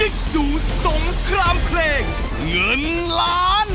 กิ๊กดูสงครามเพลง เงินล้าน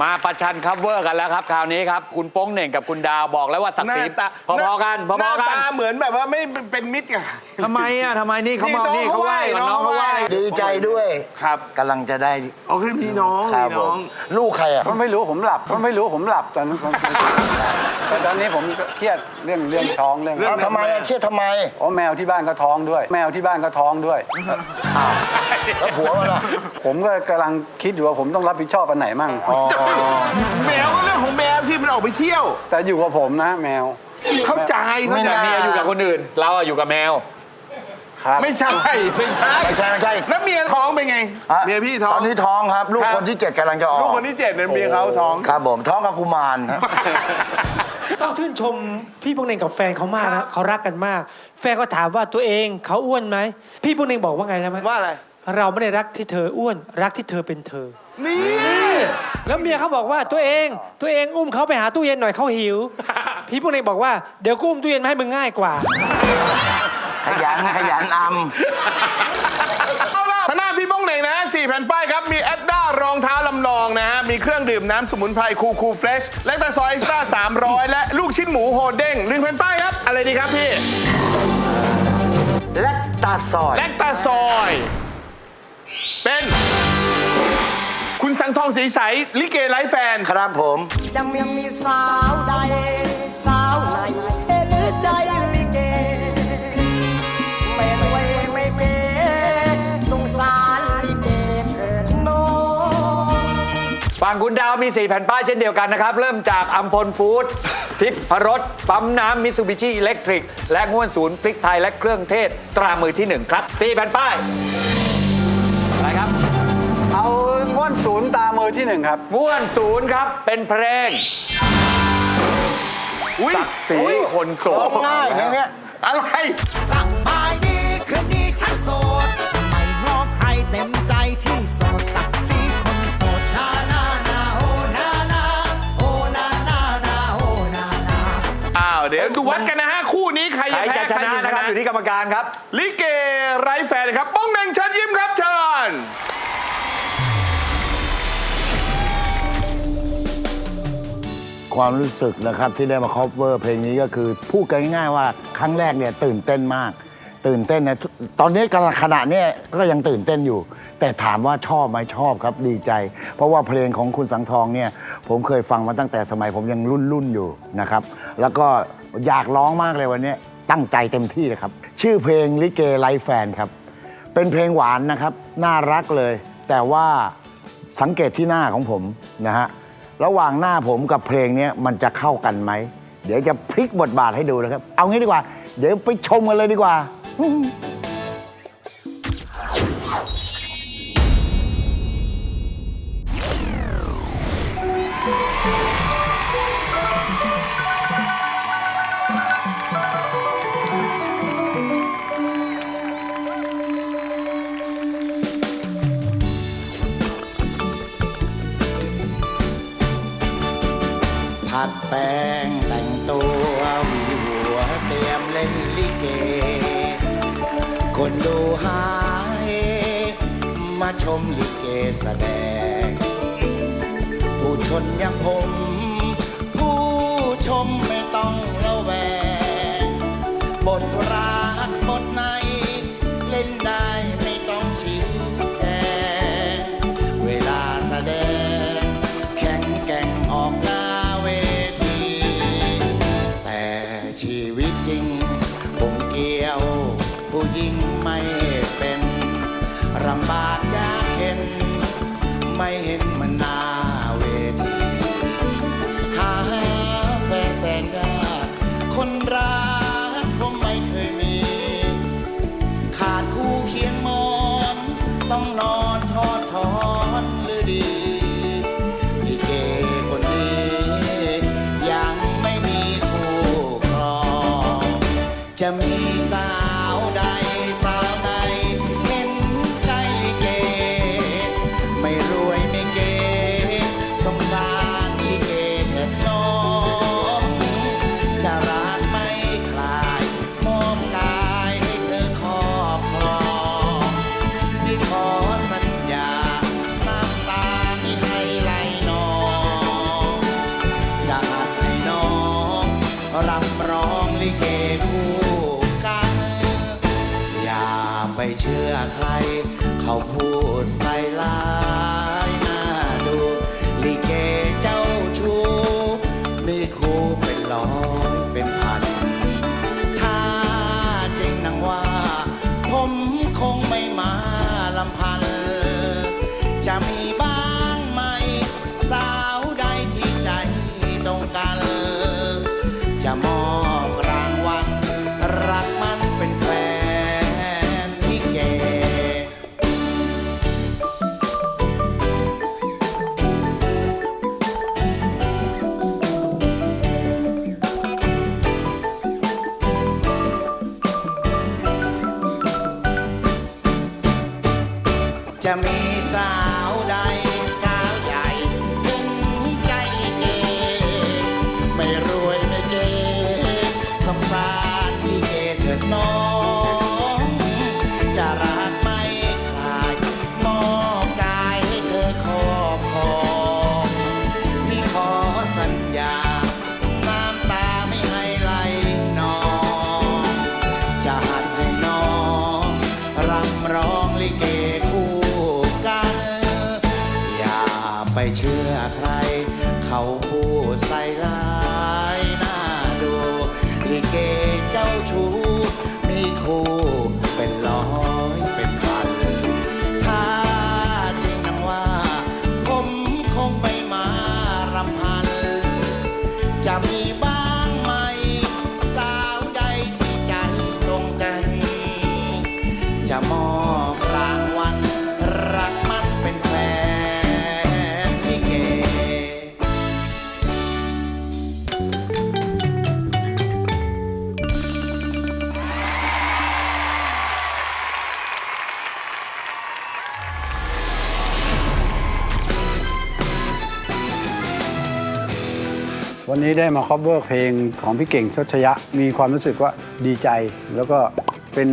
มา ประชันคัฟเวอร์กันแล้วครับ คราวนี้ครับ คุณโป้งเหน่งกับคุณดาวบอกแล้วว่าศักหดิ์น้าศรีตาพอๆกันพหน้าอๆกันตาเหมือนแบบว่าไม่เป็นมิตรกัน ทำไมอะทำไมนี่เขามานี่นี่น้องเขาไหว้เขาไหว้น้องเขาไหว้น้องเขาไหว้ดีใจด้วยครับกำลังจะได้อ๋อคือมีน้องครัมีบผน้อมง ลูกใครอะผมไม่รู้ผมหลับผมไม่รู้ผมหลับตอนนั้นผมแต่ตอนนี้ผมก็เครียดเรื่องเรื่องท้องเรื่องเอ้าทำไมอะเครียดทำไมอ๋อแมวที่บ้านก็ท้องด้วย แมวที่บ้านก็ท้องด้วย อ้าวแล้วผัวมันล่ะผมก็กำลังคิดอยู่ว่าผมต้องรับผิดชอบอันไหนมั่ง อ๋อแมวก็เรื่องของแมวสิมันออกไปเที่ยว แต่อยู่กับผมนะแมว เข้าใจเข้าไม่ใจน่าเมียอยู่กับคนอื่น เราอะอยู่กับแมว ครับไม่ใช่ไม่ใช่ไม่ใช่ไม่ใช่แล้วเมียท้องเป็นไงอะเมียพี่ท้อง ตอนนี้ท้องครับ ลูกครับ คนที่เจ็ดกำลังจะออกลูกคนที่เจ็ดเนี่ยเมียเขาท้อง ครับผมท้องกับกุมารครับต้องชื่นชมพี่พวกเน่งกับแฟนเขามากนะเขารักกันมาก แฟนก็ถามว่าตัวเองเขาอ้วนไหมพี่พวกเน่งบอกว่าไงแล้วไหมว่าอะไร เราไม่ได้รักที่เธออ้วน รักที่เธอเป็นเธอ นี่ แล้วเมียเขาบอกว่าตัวเองตัวเองอุ้มเขาไปหาตู้เย็นหน่อยเขาหิว พี่พวกเน่งบอกว่าเดี๋ยวกูอุ้มตู้เย็นมาให้มึงง่ายกว่า ขยันขยันอเอาล่ะทางหน้าพี่ป้องเหน่งนะฮะสี่แผ่นป้ายครับ มีแอดด้ารองเท้าลำลองนะฮะ มีเครื่องดื่มน้ำสมุนไพรคูคูเฟรชแลคตาซอยเอ็กซ์ตร้า300 และลูกชิ้นหมูโฮเด้งหนึ่งแผ่นป้ายครับ อะไรดีครับพี่ำและตาซอย แลคตาซอย เป็น คุณสังทองสีใส ลิเกไลฟ์แฟน ครับผมยังยังมีสาวใด สาวไหนหรือใจลิเก ไม่รวยไม่เก๋สงสารลิเกเถิดน้องฝั่งคุณดาวมี 4 แผ่นป้ายเช่นเดียวกันนะครับ เริ่มจากอัมพลฟู้ดทิพรสปั๊มน้ำมิซูบิชิอิเล็กทริก และง่วนศูนย์พริกไทยและเครื่องเทศ ตรามือที่ 1 ครับ 4 แผ่นป้ายอะไรครับเอาง้ วนศูนย์ตามือที่หนึ่งครับง่วนศูนย์ครับเป็นเพลงอุ้ยศักดิ์ศรีคนโสดง่ายแค่เนี้ยอะไรสบายดีคืนนี้ฉันโสดไม่งอใครเต็มใจที่โสดสักสีคนโสดนานานาโอนานาโอนานานาโอนานาอ้าวเดี๋ยวดูวัดกันนะฮะคู่นี้ใครใครจะแพ้จะชนะนะครับอยู่ที่กรรมการครับ ลิเกไร้แฟนนะครับป้องเหน่งเชิญยิ้มครับเชิญ ความรู้สึกนะครับที่ได้มาคอฟเวอร์เพลงนี้ก็คือพูดกันง่ายๆว่าครั้งแรกเนี่ยตื่นเต้นมาก ตื่นเต้นนะตอนนี้กำลังขณะเนี้ยก็ยังตื่นเต้นอยู่ แต่ถามว่าชอบไหมชอบครับดีใจ เพราะว่าเพลงของคุณสังทองเนี่ยผมเคยฟังมาตั้งแต่สมัยผมยังรุ่นรุ่นๆอยู่นะครับ แล้วก็อยากร้องมากเลยวันนี้ตั้งใจเต็มที่เลยครับ ชื่อเพลงลิเกไลฟ์แฟนครับ เป็นเพลงหวานนะครับ น่ารักเลย แต่ว่าสังเกตที่หน้าของผมนะฮะ ระหว่างหน้าผมกับเพลงเนี้ยมันจะเข้ากันไหม เดี๋ยวจะพลิกบทบาทให้ดูนะครับ เอางี้ดีกว่า เดี๋ยวไปชมกันเลยดีกว่า ผัดแป้งแต่งตัววีหัวเตรียมเล่นลิเก คนดูหายมาชมลิเกแสดง ผู้ชนอย่างผม ผู้ชม ผู้หญิงไม่เป็นลำบากยากเข็นไม่เห็น ดใส่ เนี้ได้มา cover เพลงของพี่เก่งชดชยะ มีความรู้สึกว่าดีใจ แล้วก็เป็น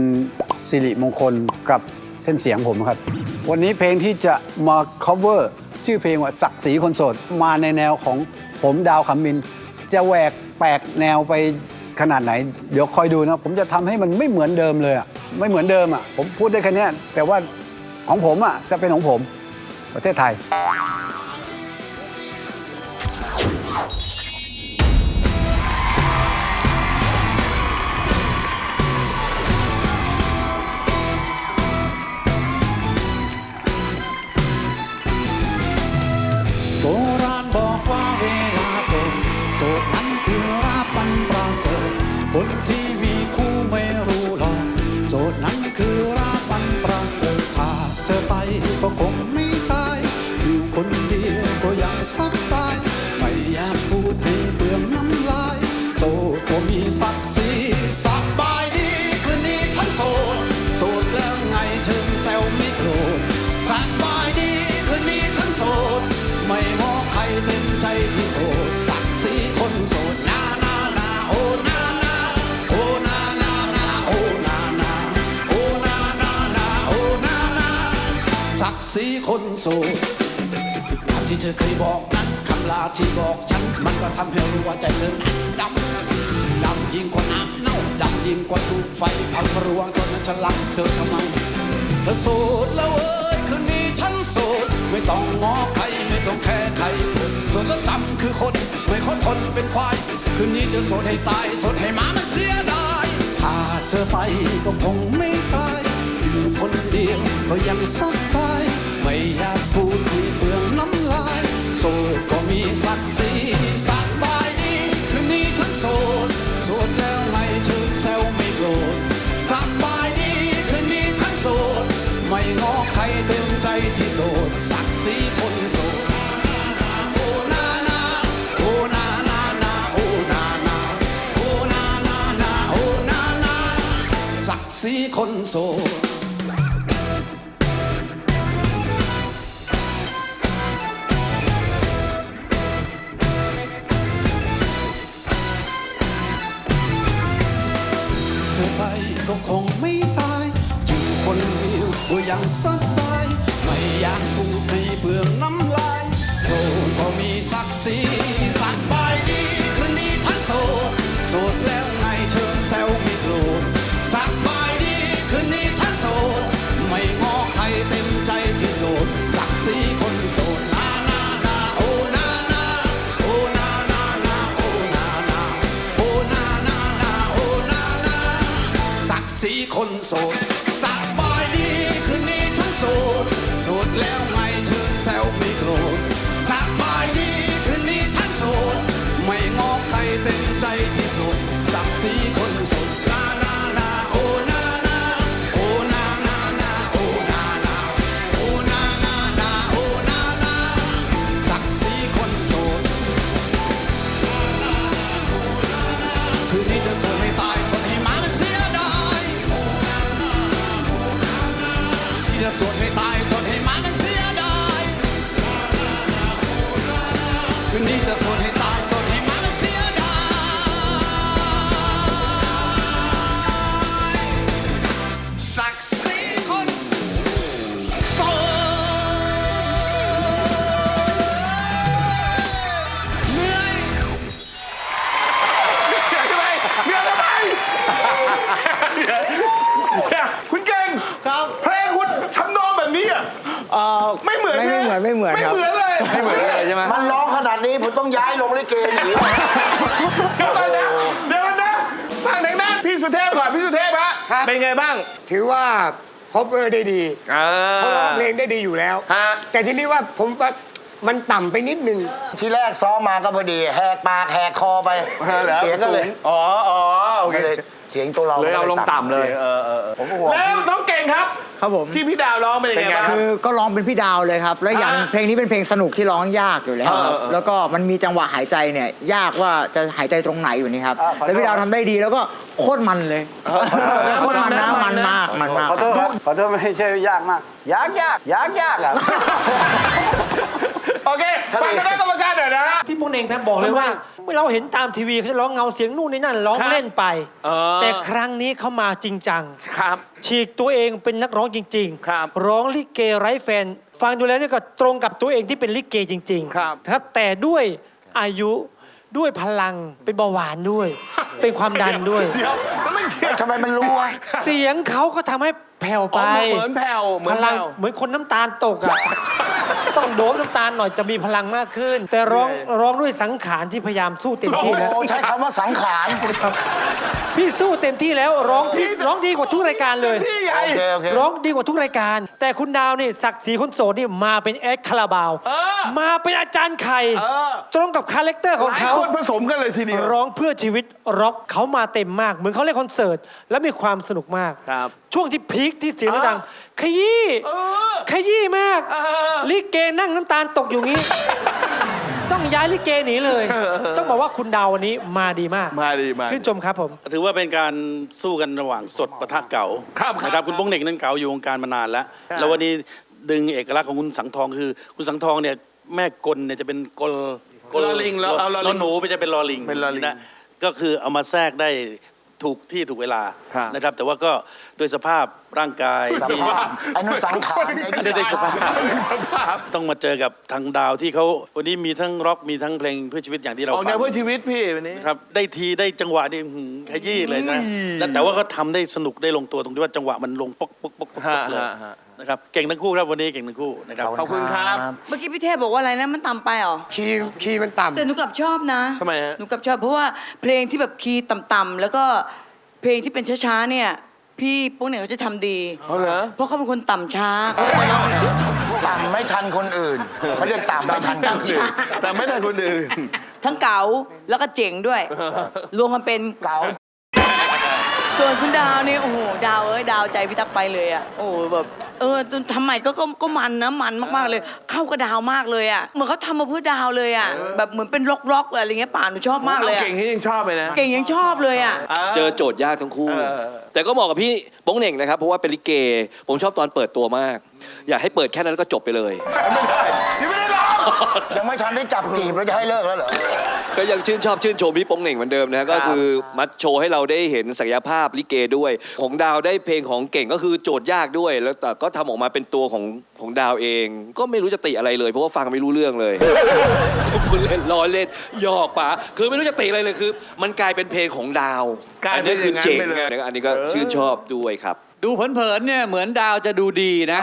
สิริมงคลกับเส้นเสียงผมครับ วันนี้เพลงที่จะมา cover ชื่อเพลงว่าศักดิ์ศรีคนโสด มาในแนวของผมดาวขำมิน จะแหวกแปลกแนวไปขนาดไหน เดี๋ยวคอยดูนะ ผมจะทำให้มันไม่เหมือนเดิมเลยอะไม่เหมือนเดิมอะผมพูดได้แค่นี้แต่ว่าของผมอะจะเป็นของผม ประเทศไทย โสดนั้นคือราบันประเสริฐคนที่ ศักดิ์ศรีคนโสดคำที่เธอเคยบอกนั้นคำลาที่บอกฉัน มันก็ทำให้รู้ว่าใจเธอนั้นดำดำยิ่งกว่าน้ำเน่าดำยิ่งกว่าถูกไฟพังรวงตอนนั้นฉันรักเธอทำไมเธอโสดแล้วเอ้ยคืนนี้ฉันโสดไม่ต้องงอใครไม่ต้องแค่ใครโสดแล้วจำคือคนไม่ขอทนเป็นควายคืนนี้จะโสดให้ตายโสดให้หมามันเสียดายถ้าเธอไปก็คงไม่ตาย คนเดียวก็ยังสบาย ไม่อยากพูดที่เปลืองน้ำลาย โสดก็มีศักดิ์ศรีสบายดีคืนนี้ฉันโสดโสดแล้วไงเชิญแซวไม่โกรธสบายดีคืนนี้ฉันโสด ไม่งอใครเต็มใจที่โสดศักดิ์ศรีคนโสดโอนานา มือนไม่เหมือนไม่เหมือนไม่ครับ เหมือนเลยไม่เหมือนเลยใช่ไหม มันร้องขนาดนี้ผมต้องย้ายลงลิเกหนีเดี๋ยวก่อนนะเดี๋ยวก่อนนะฟังทางด้านพี่สุเทพก่อนพี่สุเทพฮะครับ เป็นไงบ้างถือว่าคบเออได้ดีเขาร้องเพลงได้ดีอยู่แล้ว ฮะ แต่ทีนี้ว่าผมว่ามันต่ำไปนิดนึง ทีแรกซ้อมมาก็พอดี แหกปากแหกคอไป เสียงก็เลย อ๋ออ๋อโอเค ไม่ได้ เสียงตัวเราเลยเอาลงต่ำเลยผมก็ห่วงแล้วน้องเก่งครับ ครับผม ที่พี่ดาวร้องเป็นยังไงบ้างคือก็ร้องเป็นพี่ดาวเลยครับ แล้วอย่างอ่าเพลงนี้เป็นเพลงสนุกที่ร้องยากอยู่แล้วครับเออเออแล้วก็มันมีจังหวะหายใจเนี่ย ยากว่าจะหายใจตรงไหนอยู่นี่ครับอ่าขอโทษแล้วพี่ดาวทำได้ดีแล้วก็โคตรมันเลยโคตรมันนะมันมากมันมากขอโทษครับขอโทษไม่ใช่ยากมาก ยากยากยากยากอะ โอเคฟังคณะกรรมการหน่อยนะฮะพี่โป้งเหน่งนะบอกเลยว่าเมื่อเราเห็นตามทีวีเขาจะร้องเงาเสียงนู่นนี่นั่นร้องครับเล่นไป เออ แต่ครั้งนี้เขามาจริงจัง ครับ ฉีกตัวเองเป็นนักร้องจริงครับ ร้องลิเกไร้แฟน ฟังดูแล้วเนี่ยก็ตรงกับตัวเองที่เป็นลิเกจริงๆครับนะครับ แต่ด้วยอายุด้วยพลังเป็นเบาหวานด้วย เป็นความดันด้วย เดี๋ยวแล้วไม่เกี่ยวทำไมมันรู้วะเสียงเขาก็ทำให้แผ่วไป อ๋อเหมือนแผ่วเหมืพอนลังแผ่ว เหมือนคนน้ำตาลตกอะ ต้องโดบน้ำตาลหน่อยจะมีพลังมากขึ้น แต่ร้องร้องด้วยสังขารที่พยายามสู้เต็มโอ้ที่โหแล้วใช้คำว่าสังขาร พี่สู้เต็มที่แล้วร้องที่ร้องดีกว่าทุกรายการเลยที่ใหญ่ โอเคโอเค ร้องดีกว่าทุกรายการ แต่คุณดาวนี่ศักดิ์ศรีคนโสดนี่มาเป็นแอดคาราบาวเออมาเป็นอาจารย์ไข่เออ ตรงกับคาแรคเตอร์ของหลายเขา คนผสมกันเลยทีเดียว ร้องเพื่อชีวิตร็อกเขามาเต็มมาก เหมือนเขาเล่นคอนเสิร์ต แล้วมีความสนุกมาก ครับช่วงที่พีคที่เสียงเออดังขยี้เออขยี้มาก เออ ลิเกนั่งน้ำตาลตกอยู่งี้ ต้องย้ายลิเกหนีเลย ต้องบอกว่าคุณดาววันนี้มาดีมากมาดีมาชื่นชมครับผม ถือว่าเป็นการสู้กันระหว่างสดปะทะเก่าครับครับนะครับคุณโป้งเหน่งนั้นเก่าอยู่วงการมานานแล้ว ครับ แล้ววันนี้ดึงเอกลักษณ์ของคุณสังทองคือ คุณสังทองเนี่ยแม่กลเนี่ยจะเป็นกลลอลิงแล้วเอาลอลิงหนูไปจะเป็นลอลิงเป็นลอลิง นะก็คือเอามาแทรกได้ ถูกที่ถูกเวลาครับนะครับ แต่ว่าก็ด้วยสภาพร่างกายสัมที่ ภาษณ์ไอ้นั่นสังขารไอ้นี่ได้ได้สสังภาขารพต้องมาเจอกับทางดาวที่เขาวันนี้มีทั้งร็อกมีทั้งเพลงเพื่อชีวิตอย่างที่เราออกฟัแนวงเพื่อชีวิตพี่วันนี้ ครับได้ทีได้จังหวะนี่หืมขยี้เลยนะแล้วแต่ว่าก็ทำได้สนุกได้ลงตัวตรงที่ว่าจังหวะมันลงป๊อกป๊อกป๊อกป๊อกป๊อกเลยฮะฮะ นะครับเก่งทั้งคู่ครับวันนี้เก่งทั้งคู่นะครับขอบคุณครับเมื่อกี้พี่เทพบอกว่าอะไรนะมันต่ำไปเหรอคีย์คีย์มันต่ำแต่หนูกลับชอบนะทำไมฮะหนูกลับชอบเพราะว่าเพลงที่แบบคีย์ต่ำๆแล้วก็เพลงที่เป็นช้าๆเนี่ย พี่โป้งเหน่งเขาจะทำดีเอาเหรอเพราะเขาเป็นคนต่ำช้าเขาจะร้องต่ำไม่ทันคนอื่นเขาเรียกต่ำไม่ทันคนอื่นแต่ไม่ได้คนอื่นทั้งเก๋าแล้วก็เจ๋งด้วย รวมมาเป็นเก่า ส่วนคุณดาวเนี่ยโอ้โหดาวเอ้ยดาวใจพี่ตั๊กไปเลยอะโอ้โหแบบเออทำใหม่ก็ก็ก็มันนะมันมากๆเลย เข้ากับดาวมากเลยอะเหมือนเขาทำมาเพื่อดาวเลยอะแบบเหมือนเป็นร็อกร็อกๆอะไรเงี้ยป่านหนูชอบมากเลยอะเก่งที่ยังชอบเลยนะ เก่งยังชอบเลยอะ เจอโจทย์ยากทั้งคู่แต่ก็เหมาะกับพี่โป้งเหน่งนะครับ เพราะว่าเป็นลิเก ผมชอบตอนเปิดตัวมาก อยากให้เปิดแค่นั้นแล้วก็จบไปเลยยังไม่ได้ร้อง ยังไม่ทันได้จับจีบแล้วจะให้เลิกแล้วเหรอ ก็ยังชื่นชอบชื่นชมพี่โป้งเหน่งเหมือนเดิมนะฮะก็คือมาโชว์ให้เราได้เห็นศักยภาพลิเกด้วย ของดาวได้เพลงของเก่งก็คือโจทย์ยากด้วย แล้วแต่ก็ทำออกมาเป็นตัวของของดาวเอง ก็ไม่รู้จะติอะไรเลย เพราะว่าฟังไม่รู้เรื่องเลยคุณเล่นล้อเล่นหยอกปะคือไม่รู้จะติอะไรเลยคือ มันกลายเป็นเพลงของดาวกลายอันเป็นี้นคืออย่างนั้นเจ๋งไปเลยนะอันนี้ก็ชื่นชอบด้วยครับ ดูเผินๆเนี่ยเหมือนดาวจะดูดีนะ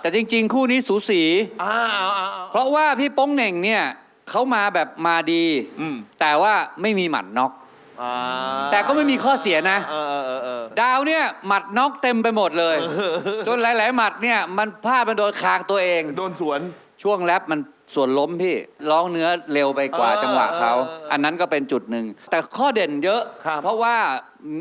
แต่จริง ๆ คู่นี้สูสี อ้าวอ้าวอ้าว เพราะว่าพี่โป้งเหน่งเนี่ยเขามาแบบมาดีแต่ว่าไม่มีหมัดน็อกอ่าแต่ก็ไม่มีข้อเสียนะ เออเออเออเออ ดาวเนี่ยหมัดน็อกเต็มไปหมดเลย จนหลาย ๆ หมัดเนี่ยมันพลาดมันโดนคางตัวเอง โดนสวน ช่วงแรปมัน ส่วนล้มพี่ร้องเนื้อเร็วไปกว่าเออจังหวะเขาเออเอออัอันนั้นก็เป็นจุดหนึ่ง แต่ข้อเด่นเยอะครับเพราะว่า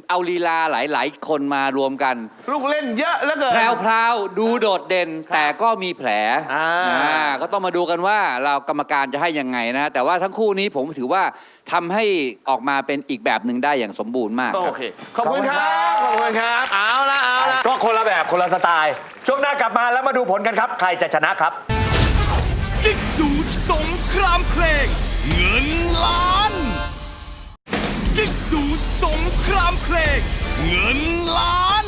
เอาลีลาหลายๆ คนมารวมกัน ลูกเล่นเยอะเหลือเกินแพรวๆดูโดดเด่น แต่ก็มีแผลอ่าอ่าก็ต้องมาดูกันว่าเรากรรมการจะให้ยังไงนะ แต่ว่าทั้งคู่นี้ผมถือว่าทำให้ออกมาเป็นอีกแบบหนึ่งได้อย่างสมบูรณ์มากโอครับเคขอบคุณครับ ขอบคุณครับ เอาละเอาละก็คนละแบบคนละสไตล์ ช่วงหน้ากลับมาแล้วมาดูผลกันครับ ใครจะชนะครับ กิ๊กดูสงครามเพลง เงินล้านกิ๊กดูสงครามเพลง เงินล้าน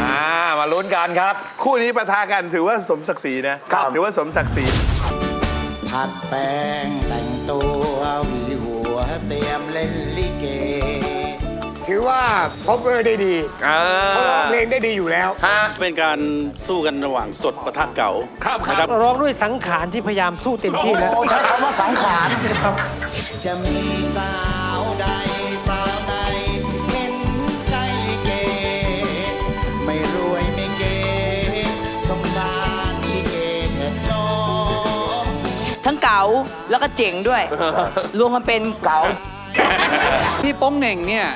อ่ามาลุ้นกันครับ คู่นี้ปะทะกันถือว่าสมศักดิ์ศรีนะ ครับ ถือว่าสมศักดิ์ศรี ผัดแป้งแต่งตัวหวีหัวเตรียมเล่นลิเก ถือว่าคบเวอร์ได้ดีเขาร้องเพลงได้ดีอยู่แล้วเป็นการสู้กันระหว่างสดปะทะเก่าครับครับนะครับ ร้องด้วยสังขารที่พยายามสู้เต็มที่แล้ว โอ้ใช้คำว่าสังขารครับจะมีสาวใดสาวใดเห็นใจลิเก ไม่รวยไม่เกสงสารลิเกเถิดน้อง ทั้งเก๋าแล้วก็เจ๋งด้วย รวมกันเป็น เก่าพี่โป้งเหน่งเนี่ย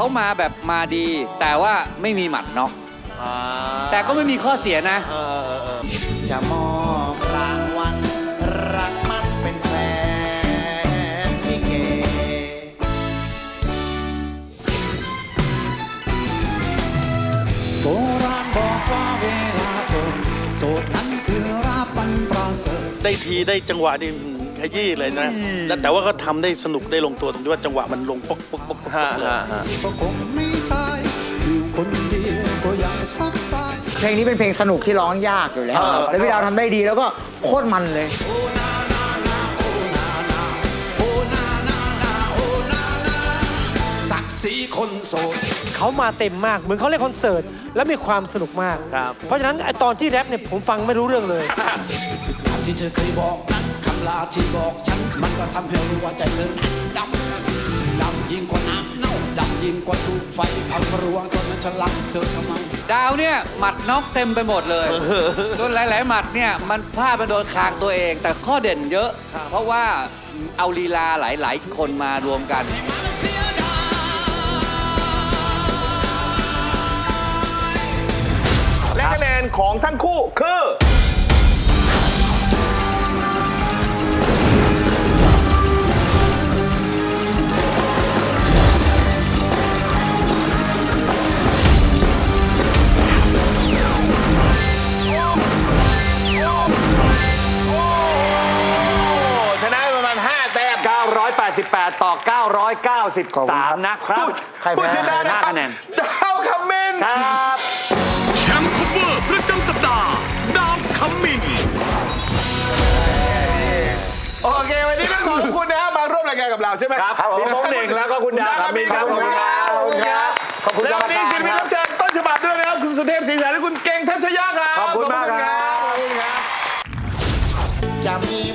เขามาแบบมาดี แต่ว่าไม่มีหมัดน็อกแต่ก็ไม่มีข้อเสียนะ เออเออเออจะมอบรางวัลรักมันเป็นแฟนลิเก โบราณบอกว่าเวลาโสดโสดนั้นคือราบันประเสริฐ ได้ทีได้จังหวะนี่หืม ขยี้เลยนะ แล้วแต่ว่าก็ทำได้สนุกได้ลงตัวตรงที่ว่าจังหวะมันลงป๊อกป๊อกป๊อกป๊อกฮะเลยฮะฮะก็คงไม่ตายอยู่คนเดียวก็ยังสักตายเพลงนี้เป็นเพลงสนุกที่ร้องยากอยู่แล้วแล้วพี่ดาวทำได้ดีแล้วก็โคตรมันเลยศักดิ์ศรีคนโสดเขามาเต็มมากเหมือนเขาเล่นคอนเสิร์ตแล้วมีความสนุกมาก ครับ เพราะฉะนั้นไอ้ตอนที่แรปเนี่ยผมฟังไม่รู้เรื่องเลยคำที่เธอเคยบอกนั้นคำ ลาที่บอกฉัน มันก็ทำให้รู้ว่าใจเธอดำดำยิ่งกว่าน้ำเน่าดำยิ่งกว่าถูกไฟเผาระวังตอนนั้นฉันรักเธอทำไมดาวเนี่ยหมัดน็อกเต็มไปหมดเลยจนหลาย ๆ หมัดเนี่ยมันพลาดมันโดนคางตัวเอง แต่ข้อเด่นเยอะ เพราะว่าเอาลีลาหลาย ๆ คนมารวมกันและคะแนนของทั้งคู่คือ 988ต่อ993 นะครับใครแพ้ ผู้ชนะนะห้าครับคะแนนดาวคำมินครับ แชมป์คัฟเวอร์ประจำสัปดาห์ดาวคำมินโอเค วันนี้ต้องขอบคุณนะมาร่วมรายการกับเราใช่ไหมครับพี่โป้งเหน่งแล้วก็คุณดาวคำมินครับขอบคุณครับขอบคุณครับขอบคุณแล้วกรรมวันนี้การศิลปินครัรับบเชิญต้นฉบับด้วยนะครับคุณสุเทพศรีสารและคุณเก่งทัชยะครับขอบคุณมากครับ ขอบคุณครับ จะมี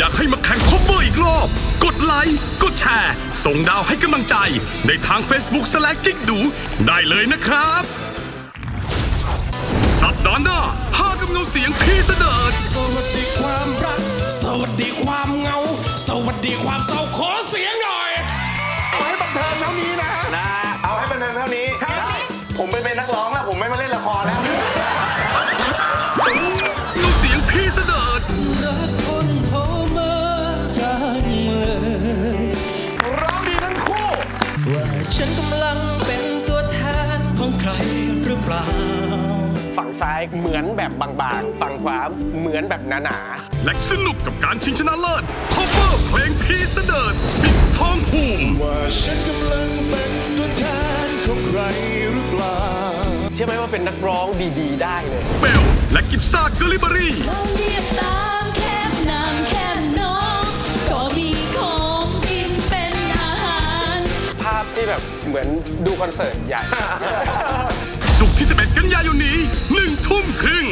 อยากให้มาแข่งคบเวอร์อีกรอบ กดไลค์ กดแชร์ ส่งดาวให้กำลังใจ ในทาง Facebook สแลกกิ๊กดู ได้เลยนะครับ สัปดาห์หน้าฮากันเงาเสียงพี่เสดิร์ดสวัสดีความรัก สวัสดีความเหงา สวัสดีความเศร้าขอเสียงหน่อย เอาให้บันเทิงเท่านี้นะ นะ เอาให้บันเทิงเท่านี้ ฝั่งซ้ายเหมือนแบบบางๆ ฝั่งขวาเหมือนแบบหนาและสนุกกับการชิงชนะเลิศ cover เพลงพี่เสดิร์ดปิดทองภูมิ ว่าฉันกำลังเป็นตัวแทนของใครหรือเปล่า ๆ เชื่อไหมว่าเป็นนักร้องดีๆ ได้เลย เบล และกิฟซ่าเกอลิเบอรี่เรียบตามแคบนางแคบน้อง ก็มีของกินเป็นอาหาร ภาพที่แบบเหมือนดูคอนเสิร์ตใหญ่สุกร์ ที่ 11 กันยายนนี้หนึ่งทุ่มครึ่ง